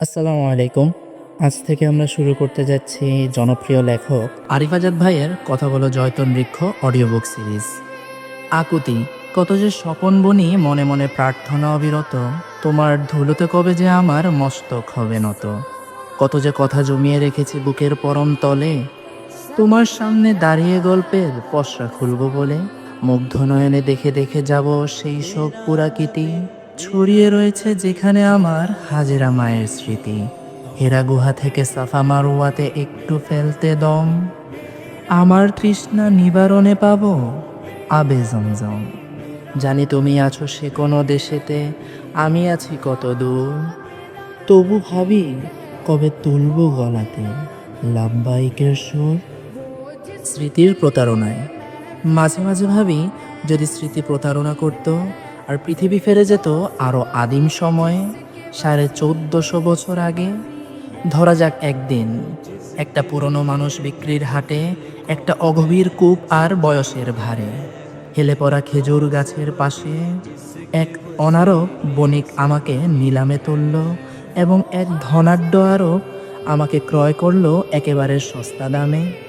আসসালামু আলাইকুম। আজ থেকে আমরা শুরু করতে যাচ্ছি জনপ্রিয় লেখক আরিফ আজাদ ভাইয়ের কথা বলো জয়তন বৃক্ষ অডিও বুক সিরিজ। আকুতি, কত যে স্বপন বনি, মনে মনে প্রার্থনা অবিরত, তোমার ধুলোতে কবে যে আমার মস্তক হবে নত। কত যে কথা জমিয়ে রেখেছি বুকের পরম তলে, তোমার সামনে দাঁড়িয়ে গল্পের পশরা খুলবো বলে, মুগ্ধ নয়নে দেখে দেখে যাব সেই সব পুরাকৃতি। ছড়িয়ে রয়েছে যেখানে আমার হাজিরা মায়ের স্মৃতি। হেরা গুহা থেকে সাফা মারুয়াতে একটু ফেলতে দম। আমার তৃষ্ণা নিবারণে পাবো আবে জমজম। জানি তুমি আছো সে কোনো দেশেতে, আমি আছি কত দূর। তবু ভাবি, কবে তুলবো গলাতে লাভবাহিকের সুর? স্মৃতির প্রতারণায়। মাঝে মাঝে ভাবি, যদি স্মৃতি প্রতারণা করত আর পৃথিবী ফিরে যেত আরও আদিম সময়ে, সাড়ে চোদ্দশো বছর আগে। ধরা যাক একদিন, একটা পুরনো মানুষ বিক্রির হাটে একটা অগভীর কূপ আর বয়সের ভারে। হেলে পড়া খেজুর গাছের পাশে এক অনারব বণিক আমাকে নিলামে তুলল এবং এক ধনাঢ্য আরব আমাকে ক্রয় করল একেবারে সস্তা দামে।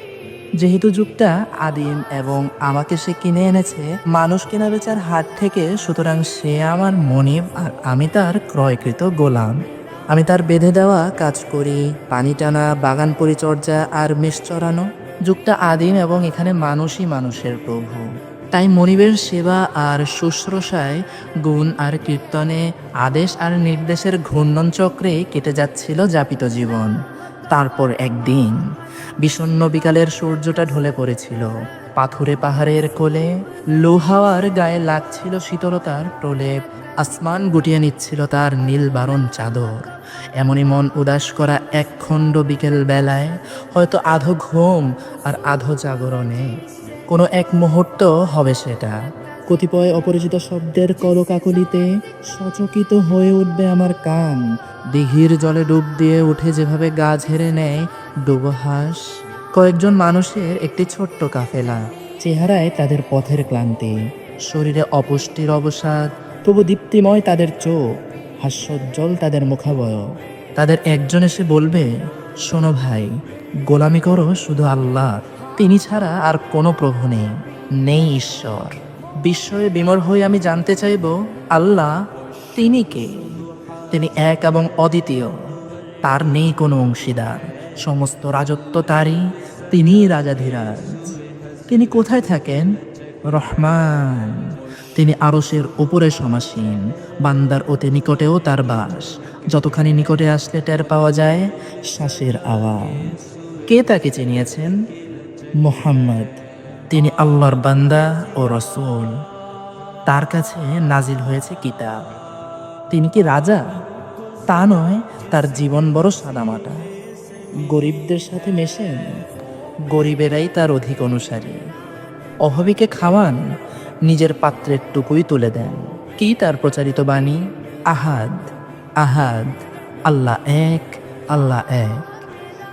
যেহেতু যুগটা আদিম এবং আমাকে সে কিনে এনেছে, মানুষ কেনা বেচার হাট থেকে, সুতরাং সে আমার মনিব আর আমি তার ক্রয়কৃত গোলাম। আমি তার বেঁধে দেওয়া কাজ করি, পানি টানা, বাগান পরিচর্যা আর মেষ চড়ানো। যুগটা আদিম এবং এখানে মানুষই মানুষের প্রভু। তাই মনিবের সেবা আর শুশ্রূষায়, গুণ আর কীর্তনে, আদেশ আর নির্দেশের ঘূর্ণন চক্রে কেটে যাচ্ছিল যাপিত জীবন। তারপর একদিন বিষণ্ন বিকালের সূর্যটা ঢলে পড়েছিল। পাথুরে পাহাড়ের কোলে লোহাওয়ার গায়ে লাগছিল শীতলতার প্রলেপ। আসমান গুটিয়ে নিচ্ছিল তার নীল বারণ চাদর। এমনই মন উদাস করা এক খণ্ড বিকেল বেলায় হয়তো আধো ঘুম আর আধো জাগরণে। কোনো এক মুহূর্ত হবে সেটা। কতিপয় অপরিচিত শব্দের কলকাকলিতে সচকিত হয়ে উঠবে আমার কান। দিঘির জলে ডুব দিয়ে উঠে যেভাবে গা ঝেড়ে নেয়, ডুবোহাস কয়েকজন মানুষের একটি ছোট্ট কাফেলা। চেহারায় তাদের পথের ক্লান্তি, শরীরে অপুষ্টির অবসাদ, তবু দীপ্তিময় তাদের চোখ, হাস্যোজ্জ্বল তাদের মুখাবয়। তাদের একজন এসে বলবে, শোনো ভাই, গোলামি করো শুধু আল্লাহ, তিনি ছাড়া আর কোনো প্রভু নেই নেই ঈশ্বর। বিস্ময়ে বিমর হয়ে আমি জানতে চাইব, আল্লাহ তিনি কে? তিনি এক এবং অদ্বিতীয়। তার নেই কোনো অংশীদার। সমস্ত রাজত্ব তারই, তিনিই রাজাধিরাজ। তিনি কোথায় থাকেন? রহমান। তিনি আরসের উপরে সমাসীন। বান্দার অতি নিকটেও তার বাস। যতখানি নিকটে আসলে টের পাওয়া যায়, শ্বাসের আওয়াজ। কে তাকে চিনিয়েছেন? মোহাম্মদ। তিনি আল্লাহর বান্দা ও রসুল। তার কাছে নাজিল হয়েছে কিতাব। তিনি কি রাজা? তা নয়, তার জীবন বড় সাদামাটা। গরিবদের সাথে মেশেন, গরিবেরাই তার অধিক অনুসারী। অভাবীকে খাওয়ান, নিজের পাত্রের টুকুই তুলে দেন। কি তার প্রচারিত বাণী? আহাদ আহাদ, আল্লাহ এক আল্লাহ এক।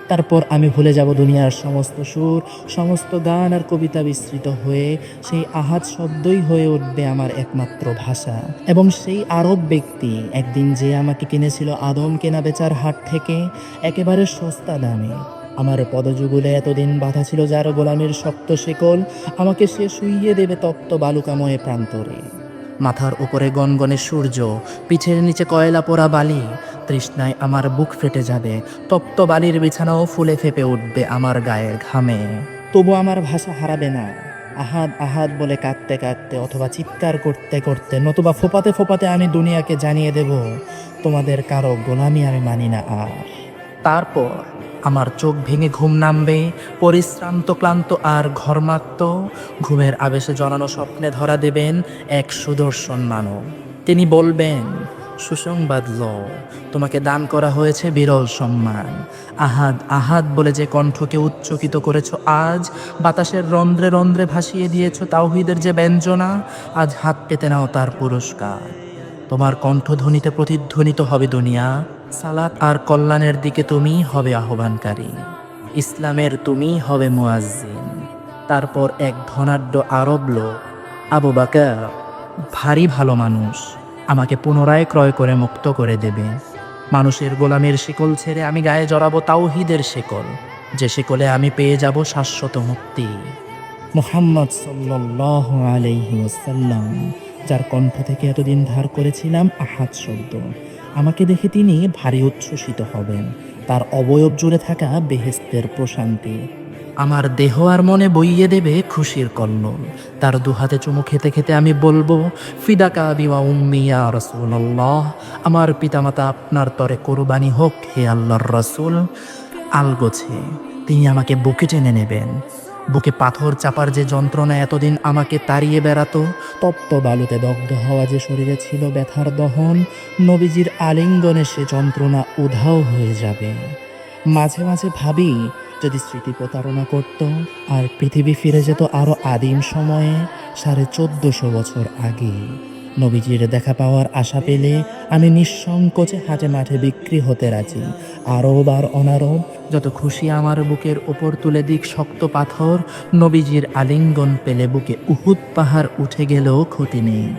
তারপর আমি ভুলে যাব দুনিয়ার সমস্ত সুর, সমস্ত গান আর কবিতা বিস্তৃত হয়ে সেই আহাত শব্দই হয়ে উঠবে আমার একমাত্র ভাষা। এবং সেই আরব ব্যক্তি একদিন যে আমাকে কিনেছিল আদম কেনা বেচার হাট থেকে, একেবারে সস্তা দামে। আমার পদযুগলে এতদিন বাধা ছিল যার গোলামের শক্ত শেকল, আমাকে সে শুইয়ে দেবে তপ্ত বালুকাময় প্রান্তরে। মাথার উপরে গনগনে সূর্য, পিঠের নিচে কয়লা পোড়া বালি তৃষ্ণায় আমার বুক ফেটে যাবে তপ্ত বালির বিছানাও ফুলে ফেপে উঠবে আমার গায়ের ঘামে। তবু আমার ভাষা হারাবে না। আহাদ আহাদ বলে কাঁদতে কাঁদতে অথবা চিৎকার করতে করতে, নতুবা ফোপাতে ফোপাতে আমি দুনিয়াকে জানিয়ে দেব, তোমাদের কারও গোলামি আমি মানি না আর। তারপর আমার চোখ ভেঙে ঘুম নামবে, পরিশ্রান্ত, ক্লান্ত আর ঘর্মাক্ত, ঘুমের আবেশে জড়ানো স্বপ্নে ধরা দেবেন এক সুদর্শন মানব। তিনি বলবেন সুসংবাদ ল তোমাকে দান করা হয়েছে বিরল সম্মান। আহাদ আহাদ বলে যে কণ্ঠকে উচ্চকিত করেছ আজ, বাতাসের রন্ধ্রে রন্ধ্রে ভাসিয়ে দিয়েছ তাওহিদের যে ব্যঞ্জনা, আজ হাত পেতে নাও তার পুরস্কার। তোমার কণ্ঠধ্বনিতে প্রতিধ্বনিত হবে দুনিয়া, সালাত আর কল্যাণের দিকে তুমি হবে আহ্বানকারী। ইসলামের তুমি হবে মুয়াজ্জিন। তারপর এক ধনাঢ্য আরব লোক, আবু বাকার, ভারী ভালো মানুষ আমাকে পুনরায় ক্রয় করে মুক্ত করে দেবে। মানুষের গোলামের শিকল ছেড়ে আমি গায়ে জড়াবো তাওহিদের শিকল। যে শিকলে আমি পেয়ে যাব শাশ্বত মুক্তি। মোহাম্মদ সাল্লাহ আলাইহি যার কণ্ঠ থেকে এতদিন ধার করেছিলাম আহাত শব্দ। আমাকে দেখে তিনি ভারী উচ্ছ্বসিত হবেন। তার অবয়ব জুড়ে থাকা বেহেস্তের প্রশান্তি। আমার দেহ আর মনে বইয়ে দেবে খুশির কল্লোল তার দুহাতে চুমু খেতে খেতে আমি বলব ফিদাকা বিমা উম্মিয়া রসুল্লাহ আমার পিতামাতা আপনার তরে কোরবানি হোক হে আল্লাহর রসুল। আলগোছে তিনি আমাকে বুকে টেনে নেবেন। বুকে পাথর চাপার যে যন্ত্রণা এতদিন আমাকে তাড়িয়ে বেড়াতো, তপ্ত বালুতে দগ্ধ হওয়া যে শরীরে ছিল ব্যথার দহন, নবীজির আলিঙ্গনে সে যন্ত্রণা উধাও হয়ে যাবে। মাঝে মাঝে ভাবি, যদি স্মৃতি প্রতারণা করত আর পৃথিবী ফিরে যেত আরও আদিম সময়ে, সাড়ে চোদ্দশো বছর আগে। নবীজির দেখা পাওয়ার আশা পেলে আমি নিঃসংকোচে হাটে মাঠে বিক্রি হতে রাজি। আরব আর অনারব যত খুশি আমার বুকের ওপর তুলে দিক শক্ত পাথর, নবীজির আলিঙ্গন পেলে বুকে উহুদ পাহাড় উঠে গেলেও ক্ষতি নেই।